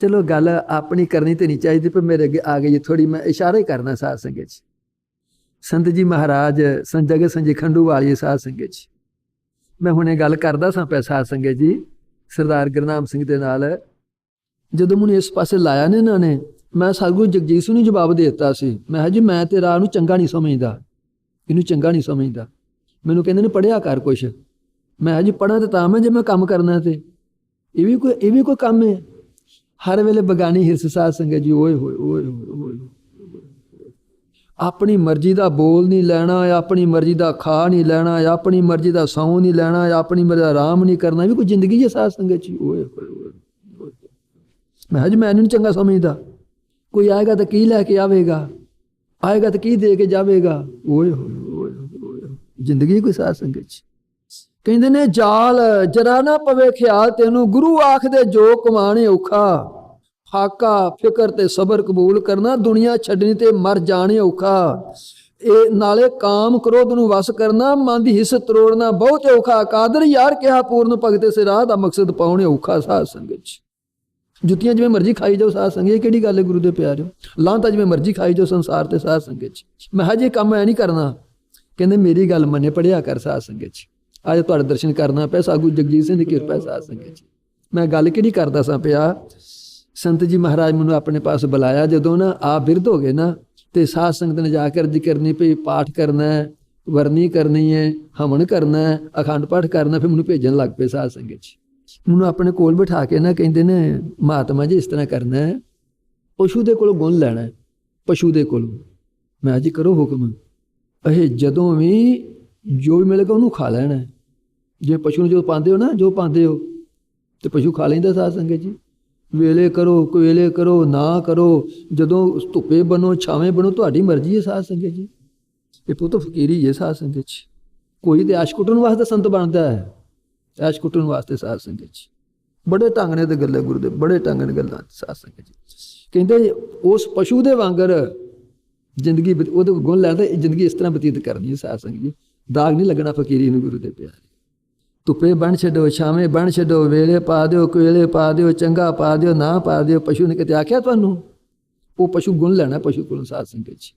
ਚਲੋ ਗੱਲ ਆਪਣੀ ਕਰਨੀ ਤੇ ਨਹੀਂ ਚਾਹੀਦੀ, ਪਰ ਮੇਰੇ ਅੱਗੇ ਆ ਗਈ ਥੋੜੀ ਮੈਂ ਇਸ਼ਾਰਾ ਹੀ ਕਰਨਾ ਸਾਧ ਸੰਗਤ ਚ ਸੰਤ ਜੀ ਮਹਾਰਾਜ, ਸੰਤ ਜਗਤ ਸੰਜੀ ਖੰਡੂ ਵਾਲੀ ਸਾਧ ਸੰਗਤ ਚ ਮੈਂ ਹੁਣੇ ਗੱਲ ਕਰਦਾ ਸਾਂ ਪੈ ਸਾਧ ਸੰਗਤ ਜੀ, ਸਰਦਾਰ ਗੁਰਨਾਮ ਸਿੰਘ ਦੇ ਨਾਲ। ਜਦੋਂ ਮੈਨੂੰ ਇਸ ਪਾਸੇ ਲਾਇਆ ਨੇ ਇਹਨਾਂ ਨੇ, ਮੈਂ ਸਤਿਗੁਰੂ ਜਗਜੀਤ ਸਿੰਘ ਨੂੰ ਜਵਾਬ ਦੇ ਦਿੱਤਾ ਸੀ। ਮੈਂ ਕਿਹਾ ਜੀ, ਮੈਂ ਤੇ ਰਾਹ ਨੂੰ ਚੰਗਾ ਨਹੀਂ ਸਮਝਦਾ। ਇਹਨੂੰ ਚੰਗਾ ਨਹੀਂ ਸਮਝਦਾ। ਮੈਨੂੰ ਕਹਿੰਦੇ ਨੇ ਪੜਿਆ ਕਰ ਕੁਛ। ਮੈਂ ਕਿਹਾ ਜੀ ਪੜਾਂ ਤੇ ਤਾਂ ਮੈਂ ਜੇ ਮੈਂ ਕੰਮ ਕਰਨਾ ਤੇ। ਇਹ ਵੀ ਕੋਈ, ਇਹ ਵੀ ਕੋਈ ਕੰਮ ਹੈ। ਹਰ ਵੇਲੇ ਬਗਾਨੀ ਹਿਰਸ ਸਾਧ ਸੰਗਤ ਜੀ ਓਏ ਹੋਏ ਓਏ ਹੋਏ ਆਪਣੀ ਮਰਜ਼ੀ ਦਾ ਬੋਲ ਨਹੀਂ ਲੈਣਾ ਆਪਣੀ ਮਰਜ਼ੀ ਦਾ ਖਾ ਨਹੀਂ ਲੈਣਾ ਆਪਣੀ ਮਰਜ਼ੀ ਦਾ ਸੌਂ ਨਹੀਂ ਲੈਣਾ ਆਪਣੀ ਮਰਜ਼ੀ ਦਾ ਆਰਾਮ ਨਹੀਂ ਕਰਨਾ ਇਹ ਵੀ ਕੋਈ ਜ਼ਿੰਦਗੀ ਹੈ ਸਾਧ ਸੰਗਤ ਜੀ? ਓਏ ਹੋਏ ਓਏ ਮੈਂ ਹਜ ਮੈਂ ਨਹੀਂ ਚੰਗਾ ਸਮਝਦਾ। ਕੋਈ ਆਏਗਾ ਤਾਂ ਕੀ ਲੈ ਕੇ ਆਵੇਗਾ? ਆਏਗਾ ਤਾਂ ਕੀ ਦੇ ਕੇ ਜਾਵੇਗਾ? ਓਏ ਹੋਏ ਓਏ ਹੋਏ, ਜ਼ਿੰਦਗੀ ਕੋਈ ਸਾਧ ਸੰਗਤ ਚ ਕਹਿੰਦੇ ਨੇ, ਜਾਲ, ਜਰਾ ਨਾ ਪਵੇ ਖਿਆਲ, ਤੈਨੂੰ ਗੁਰੂ ਆਖਦੇ ਜੋ ਕਮਾਣੇ ਔਖਾ। ਫਾਕਾ, ਫਿਕਰ ਤੇ ਸਬਰ ਕਬੂਲ ਕਰਨਾ, ਦੁਨੀਆ ਛੱਡਣੀ ਤੇ ਮਰ ਜਾਣੇ ਔਖਾ। ਇਹ ਨਾਲੇ ਕਾਮ ਕ੍ਰੋਧ ਨੂੰ ਵਸ ਕਰਨਾ, ਮਨ ਦੀ ਹਿੱਸ ਤਰੋੜਨਾ ਬਹੁਤ ਔਖਾ। ਕਾਦਰ ਯਾਰ ਕਿਹਾ ਪੂਰਨ ਭਗਤੇ ਸੇ ਰਾਹ ਦਾ ਮਕਸਦ ਪਾਉਣੇ ਔਖਾ ਸਾਧ ਸੰਗਤ ਚ ਜੁੱਤੀਆਂ ਜਿਵੇਂ ਮਰਜ਼ੀ ਖਾਈ ਜਾਓ ਸਾਧ ਸੰਗਤ, ਇਹ ਕਿਹੜੀ ਗੱਲ ਹੈ ਗੁਰੂ ਦੇ ਪਿਆਰਿਓ? ਲਾਂਤਾ ਜਿਵੇਂ ਮਰਜ਼ੀ ਖਾਈ ਜਾਓ ਸੰਸਾਰ ਤੇ ਸਾਧ ਸੰਗਤ ਚ ਮੈਂ ਹਜੇ ਕੰਮ ਐ ਨਹੀਂ ਕਰਨਾ, ਕਹਿੰਦੇ, ਮੇਰੀ ਗੱਲ ਮੰਨੇ ਪੜਿਆ ਕਰ ਸਾਧ ਸੰਗਤ ਚ ਅੱਜ ਤੁਹਾਡੇ ਦਰਸ਼ਨ ਕਰਨਾ ਪਿਆ ਸਾਗੂ ਜਗਜੀਤ ਸਿੰਘ ਦੀ ਕਿਰਪਾ ਸਾਧ ਸੰਗਤ ਚ ਮੈਂ ਗੱਲ ਕਿਹੜੀ ਕਰਦਾ ਸਾਂ ਪਿਆ? ਸੰਤ ਜੀ ਮਹਾਰਾਜ ਮੈਨੂੰ ਆਪਣੇ ਪਾਸ ਬੁਲਾਇਆ, ਜਦੋਂ ਨਾ ਆ ਬਿਰਧ ਹੋ ਗਏ ਨਾ, ਤੇ ਸਾਧ ਸੰਗਤ ਨੇ ਜਾ ਕੇ ਅਰਜ਼ ਕਰਨੀ ਪਈ, ਪਾਠ ਕਰਨਾ ਹੈ, ਵਰਨੀ ਕਰਨੀ ਹੈ, ਹਵਨ ਕਰਨਾ ਹੈ, ਅਖੰਡ ਪਾਠ ਕਰਨਾ ਫਿਰ ਮੈਨੂੰ ਭੇਜਣ ਲੱਗ ਪਏ ਸਾਧ ਸੰਗਤ ਚ ਮੈਨੂੰ ਆਪਣੇ ਕੋਲ ਬਿਠਾ ਕੇ ਨਾ ਕਹਿੰਦੇ ਨੇ, ਮਹਾਤਮਾ ਜੀ ਇਸ ਤਰ੍ਹਾਂ ਕਰਨਾ ਹੈ, ਪਸ਼ੂ ਦੇ ਕੋਲੋਂ ਗੁਣ ਲੈਣਾ ਹੈ, ਪਸ਼ੂ ਦੇ ਕੋਲੋਂ। ਮੈਂ ਜੀ ਕਰੋ ਹੁਕਮ। ਇਹ ਜਦੋਂ ਵੀ ਜੋ ਵੀ ਮਿਲੇਗਾ ਉਹਨੂੰ ਖਾ ਲੈਣਾ ਜੇ ਪਸ਼ੂ ਨੂੰ ਜੋ ਪਾਉਂਦੇ ਹੋ ਨਾ, ਜੋ ਪਾਉਂਦੇ ਹੋ, ਤੇ ਪਸ਼ੂ ਖਾ ਲੈਂਦਾ ਸਾਧ ਸੰਗਤ ਜੀ। ਵੇਲੇ ਕਰੋ, ਕੁਵੇਲੇ ਕਰੋ, ਨਾ ਕਰੋ, ਜਦੋਂ ਧੁੱਪੇ ਬਣੋ, ਛਾਵੇਂ ਬਣੋ, ਤੁਹਾਡੀ ਮਰਜ਼ੀ ਹੈ ਸਾਧ ਸੰਗਤ ਜੀ। ਇਹ ਪੁੱਤ ਫਕੀਰੀ ਹੈ ਸਾਧ ਸੰਗਤ ਜੀ। ਕੋਈ ਤੇ ਆਸ਼ ਕੁੱਟਣ ਵਾਸਤੇ ਸੰਤ ਬਣਦਾ ਹੈ। ਆਸ਼ ਕੁੱਟਣ ਵਾਸਤੇ ਸਾਧ ਸੰਗਤ ਜੀ। ਬੜੇ ਢੰਗ ਨੇ ਤੇ ਗੱਲਾਂ ਗੁਰੂ ਦੇ, ਬੜੇ ਢੰਗ ਨੇ ਗੱਲਾਂ ਸਾਧ ਸੰਗਤ ਜੀ। ਕਹਿੰਦੇ ਉਸ ਪਸ਼ੂ ਦੇ ਵਾਂਗਰ ਜ਼ਿੰਦਗੀ ਉਹਦੇ ਗੁਣ ਲੈਂਦਾ, ਇਹ ਜ਼ਿੰਦਗੀ ਇਸ ਤਰ੍ਹਾਂ ਬਤੀਤ ਕਰਨੀ ਹੈ ਸਾਧ ਸੰਗਤ ਜੀ। ਦਾਗ ਨਹੀਂ ਲੱਗਣਾ ਫਕੀਰੀ ਨੂੰ ਗੁਰੂ ਦੇ ਪਿਆਰੇ। ਧੁੱਪੇ ਬਣ ਛੱਡੋ, ਛਾਵੇਂ ਬਣ ਛੱਡੋ, ਵੇਲੇ ਪਾ ਦਿਓ ਕੋਲੇ ਪਾ ਦਿਓ, ਚੰਗਾ ਪਾ ਦਿਓ, ਨਾ ਪਾ ਦਿਓ। ਪਸ਼ੂ ਨੇ ਕਿਤੇ ਆਖਿਆ ਤੁਹਾਨੂੰ? ਉਹ ਪਸ਼ੂ ਗੁਣ ਲੈਣਾ, ਪਸ਼ੂ ਗੁਣ ਸਾਧ ਸੰਗਤ ਚ